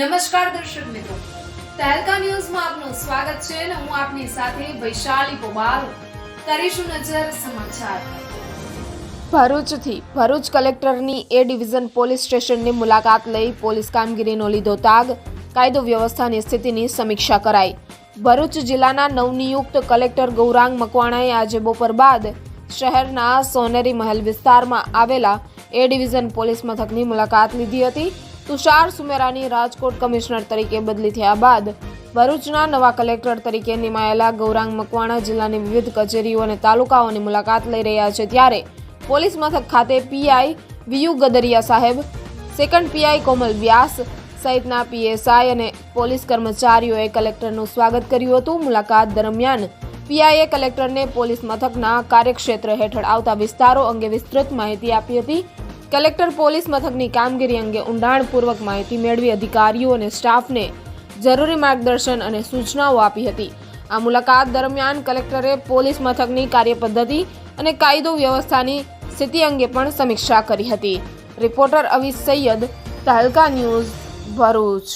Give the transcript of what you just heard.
નમસ્કાર દર્શક મિત્રો. તહેલકા ન્યૂઝમાં આપનું સ્વાગત છે અને હું આપની સાથે વૈશાલી પોબાલ કરીશું નજર સમાચાર. ભરૂચથી ભરૂચ કલેક્ટરની એ ડિવિઝન પોલીસ સ્ટેશનની મુલાકાત લઈ પોલીસ કામગીરીનો લીધો તાગ. કાયદો વ્યવસ્થાની સ્થિતિની સમીક્ષા કરાઈ. ભરૂચ જિલ્લાના નવનિયુક્ત કલેક્ટર ગૌરાંગ મકવાણાએ આજે બપોર બાદ શહેરના સોનેરી મહેલ વિસ્તારમાં આવેલા એ ડિવિઝન પોલીસ મથકની મુલાકાત લીધી હતી. તુષાર સુમેરાની રાજકોટ કમિશનર તરીકે બદલી થયા બાદ ભરૂચના નવા કલેક્ટર તરીકે નિમાયેલા ગૌરાંગ મકવાણા જિલ્લાની વિવિધ કચેરીઓ અને તાલુકાઓની મુલાકાત લઈ રહ્યા છે. ત્યારે પોલીસ મથક ખાતે પીઆઈ વીયુ ગદરિયા સાહેબ, સેકન્ડ પીઆઈ કોમલ વ્યાસ સહિતના પીએસઆઈ અને પોલીસ કર્મચારીઓએ કલેક્ટરનું સ્વાગત કર્યું હતું. મુલાકાત દરમિયાન પીઆઈએ કલેક્ટરને પોલીસ મથકના કાર્યક્ષેત્ર હેઠળ આવતા વિસ્તારો અંગે વિસ્તૃત માહિતી આપી હતી. કલેક્ટર પોલીસ મથકની કામગીરી અંગે ઊંડાણપૂર્વક માહિતી મેળવી અધિકારીઓ અને સ્ટાફને જરૂરી માર્ગદર્શન અને સૂચનાઓ આપી હતી. આ મુલાકાત દરમિયાન કલેક્ટરે પોલીસ મથકની કાર્યપદ્ધતિ અને કાયદો વ્યવસ્થાની સ્થિતિ અંગે પણ સમીક્ષા કરી હતી. Reporter Avis Saiyed Tehelka news Bharuch.